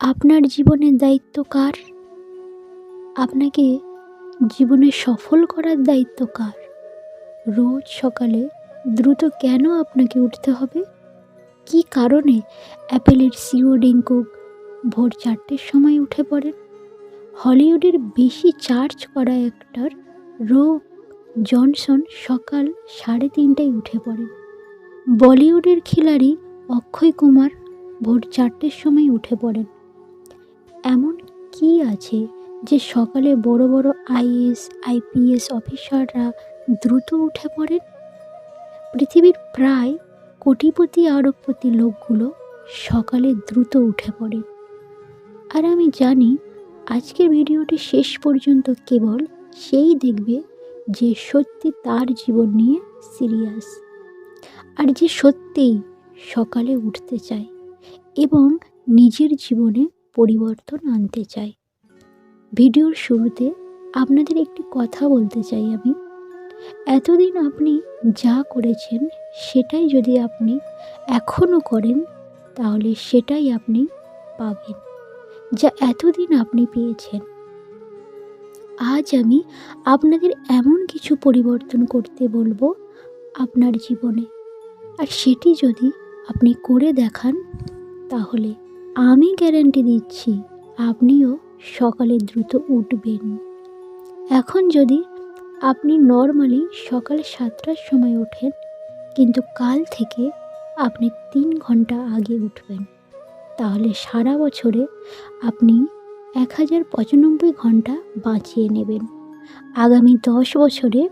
আপনার জীবনের দায়িত্ব কার? আপনাকে জীবনে সফল করার দায়িত্ব কার? রোজ সকালে দ্রুত কেন আপনাকে উঠতে হবে? কী কারণে অ্যাপেলের সিও ডিঙ্কুক ভোর চারটের সময় উঠে পড়েন? হলিউডের বেশি চার্জ করা অ্যাক্টর রো জনসন সকাল সাড়ে তিনটায় উঠে পড়েন। বলিউডের খিলাড়ি অক্ষয় কুমার ভোর চারটের সময় উঠে পড়েন। এমন কি আছে যে সকালে বড় বড় আইএস আইপিএস অফিসাররা দ্রুত উঠে পড়েন? পৃথিবীর প্রায় কোটিপতি আরবপতি লোকগুলো সকালে দ্রুত উঠে পড়ে। আর আমি জানি আজকের ভিডিওটি শেষ পর্যন্ত কেবল সেই দেখবে যে সত্যি তার জীবন নিয়ে সিরিয়াস। আর যে সত্যিই সকালে উঠতে চায় এবং নিজের জীবনে পরিবর্তন আনতে চাই। ভিডিওর শুরুতে আপনাদের একটি কথা বলতে চাই আমি। এতদিন আপনি যা করেছেন সেটাই যদি আপনি এখনও করেন, তাহলে সেটাই আপনি পাবেন, যা এতদিন আপনি পেয়েছেন। আজ আমি আপনাদের এমন কিছু পরিবর্তন করতে বলব আপনার জীবনে। আর সেটি যদি আপনি করে দেখান, তাহলে আমি গ্যারান্টি দিচ্ছি, আপনিও সকালে দ্রুত উঠবেন। এখন যদি আপনি নর্মালি সকাল সাতটার সময় ওঠেন, কিন্তু কাল থেকে আপনি তিন ঘণ্টা আগে উঠবেন, তাহলে সারা বছরে আপনি এক হাজার পঁচানব্বই ঘণ্টা বাঁচিয়ে নেবেন। আগামী দশ বছরে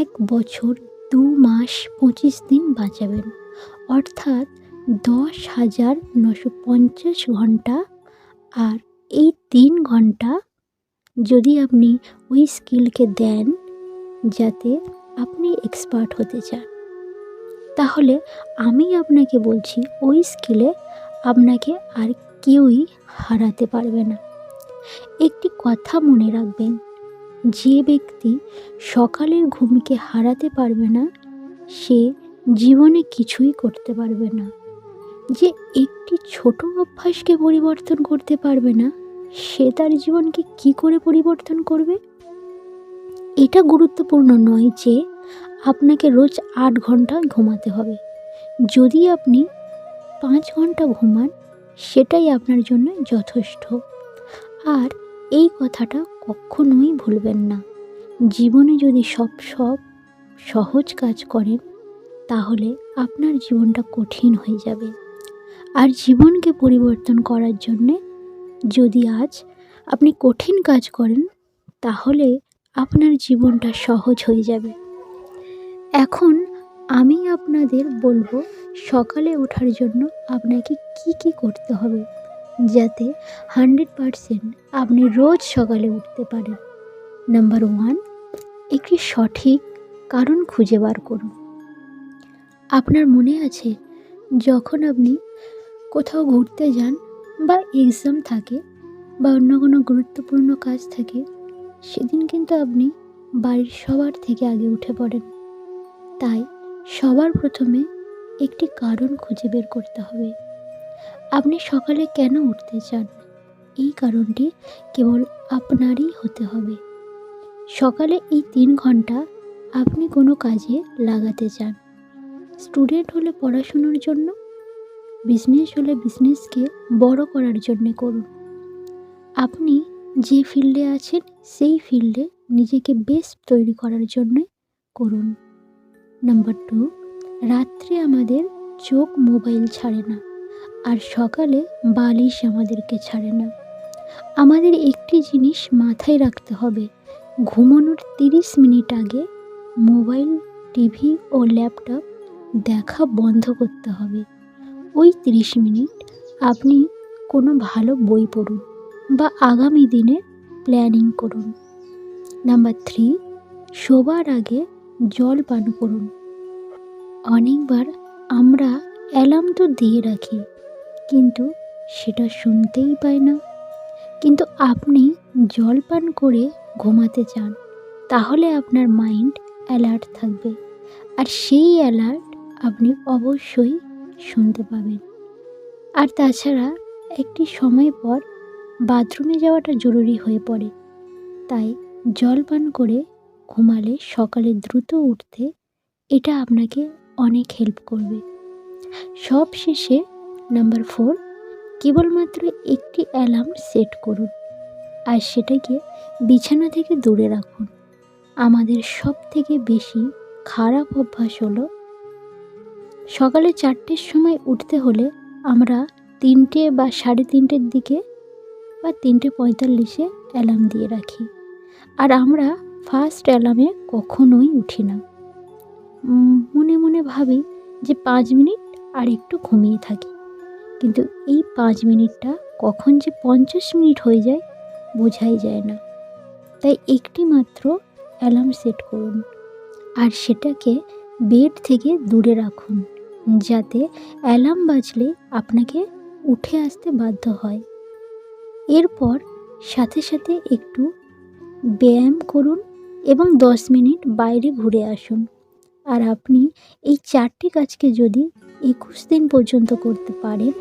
এক বছর দু মাস পঁচিশ দিন বাঁচাবেন। অর্থাৎ দশ হাজার নশো পঞ্চাশ ঘণ্টা আর এই তিন ঘণ্টা যদি আপনি ওই স্কিলকে দেন যাতে আপনি এক্সপার্ট হতে চান। তাহলে আমি আপনাকে বলছি, ওই স্কিলে আপনাকে আর কেউই হারাতে পারবে না। একটি কথা মনে রাখবেন, যে ব্যক্তি সকালের ঘুমকে হারাতে পারবে না, সে জীবনে কিছুই করতে পারবে না। যে একটি ছোট অভ্যাসকে পরিবর্তন করতে পারবে না, সে তার জীবনকে কি করে পরিবর্তন করবে? এটা গুরুত্বপূর্ণ নয় যে আপনাকে রোজ আট ঘণ্টা ঘুমাতে হবে। যদি আপনি পাঁচ ঘণ্টা ঘুমান, সেটাই আপনার জন্য যথেষ্ট। আর এই কথাটা কখনোই ভুলবেন না। জীবনে যদি সব সব সহজ কাজ করেন, তাহলে আপনার জীবনটা কঠিন হয়ে যাবে। আর জীবনকে পরিবর্তন করার জন্যে যদি আজ আপনি কঠিন কাজ করেন, তাহলে আপনার জীবনটা সহজ হয়ে যাবে। এখন আমি আপনাদের বলব, সকালে ওঠার জন্য আপনাকে কি কি করতে হবে, যাতে হান্ড্রেড পারসেন্ট আপনি রোজ সকালে উঠতে পারেন। নাম্বার ওয়ান, একটি সঠিক কারণ খুঁজে বার করুন। আপনার মনে আছে, যখন আপনি কোথাও ঘুরতে যান বা এক্সাম থাকে বা অন্য কোনো গুরুত্বপূর্ণ কাজ থাকে, সেদিন কিন্তু আপনি বাড়ির সবার থেকে আগে উঠে পড়েন। তাই সবার প্রথমে একটি কারণ খুঁজে বের করতে হবে। আপনি সকালে কেন উঠতে চান? এই কারণটি কেবল আপনারই হতে হবে। সকালে এই তিন ঘণ্টা আপনি কোনো কাজে লাগাতে চান। স্টুডেন্ট হলে পড়াশুনোর জন্য বিজনেস হলে বিজনেসকে বড় করার জন্য করুন। আপনি যে ফিল্ডে আছেন, সেই ফিল্ডে নিজেকে বেস্ট তৈরি করার জন্যে করুন। নাম্বার টু রাত্রে আমাদের চোখ মোবাইল ছাড়ে না, আর সকালে বালিশ আমাদেরকে ছাড়ে না। আমাদের একটি জিনিস মাথায় রাখতে হবে, ঘুমানোর তিরিশ মিনিট আগে মোবাইল টিভি ও ল্যাপটপ দেখা বন্ধ করতে হবে। ওই তিরিশ মিনিট আপনি কোনো ভালো বই পড়ুন বা আগামী দিনে প্ল্যানিং করুন। নাম্বার থ্রি শোবার আগে জল পান করুন। অনেকবার আমরা অ্যালার্ম তো দিয়ে রাখি, কিন্তু সেটা শুনতেই পাই না। কিন্তু আপনি জল পান করে ঘুমাতে চান, তাহলে আপনার মাইন্ড অ্যালার্ট থাকবে। আর সেই অ্যালার্ট আপনি অবশ্যই শুনতে পাবেন। আর তাছাড়া একটি সময় পর বাথরুমে যাওয়াটা জরুরি হয়ে পড়ে। তাই জল পান করে ঘুমালে সকালে দ্রুত উঠতে এটা আপনাকে অনেক হেল্প করবে। সব শেষে নাম্বার ফোর কেবলমাত্র একটি অ্যালার্ম সেট করুন। আর সেটাকে বিছানা থেকে দূরে রাখুন। আমাদের সব থেকে বেশি খারাপ অভ্যাস হলো সকালে চারটের সময় উঠতে হলে আমরা তিনটে বা সাড়ে তিনটের দিকে বা তিনটে পঁয়তাল্লিশে অ্যালার্ম দিয়ে রাখি। আর আমরা ফার্স্ট অ্যালার্মে কখনোই উঠি না। মনে মনে ভাবি যে পাঁচ মিনিট আর একটু ঘুমিয়ে থাকি। কিন্তু এই পাঁচ মিনিটটা কখন যে পঞ্চাশ মিনিট হয়ে যায় বোঝাই যায় না। তাই একটি মাত্র অ্যালার্ম সেট করুন। আর সেটাকে বেড থেকে দূরে রাখুন। যাতে অ্যালার্ম বাজলে আপনাকে উঠে আসতে বাধ্য হয়। এরপর সাথে সাথে একটু ব্যায়াম করুন এবং দশ মিনিট বাইরে ঘুরে আসুন। আর আপনি এই চারটি কাজকে যদি একুশ দিন পর্যন্ত করতে পারেন,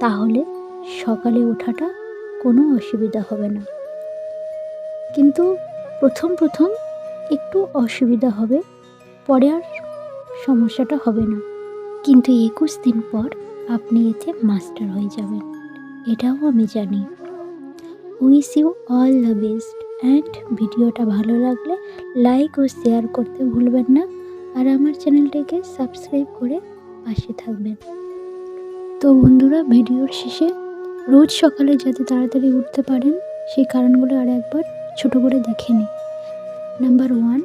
তাহলে সকালে ওঠাটা কোনো অসুবিধা হবে না। কিন্তু প্রথম প্রথম একটু অসুবিধা হবে, পরে আর সমস্যাটা হবে না। কিন্তু একুশ দিন পর আপনি এতে মাস্টার হয়ে যাবেন। এটাও আমি জানি। Wish you all the best. And ভিডিওটা ভালো লাগলে লাইক ও শেয়ার করতে ভুলবেন না। আর আমার চ্যানেলটিকে সাবস্ক্রাইব করে পাশে থাকবেন। তো বন্ধুরা, ভিডিওর শেষে রোজ সকালে যাতে তাড়াতাড়ি উঠতে পারেন সেই কারণগুলো আর একবার ছোট করে দেখে নিই। নাম্বার ওয়ান,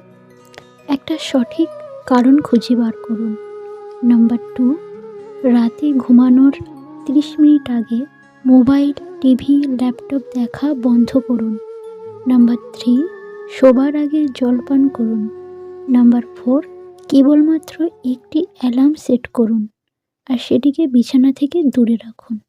একটা সঠিক কারণ খুঁজে বার করুন। নাম্বার টু রাতে ঘুমানোর তিরিশ মিনিট আগে মোবাইল, টিভি, ল্যাপটপ দেখা বন্ধ করুন। নাম্বার থ্রি শোবার আগে জলপান করুন। নাম্বার ফোর কেবলমাত্র একটি অ্যালার্ম সেট করুন। আর সেটিকে বিছানা থেকে দূরে রাখুন।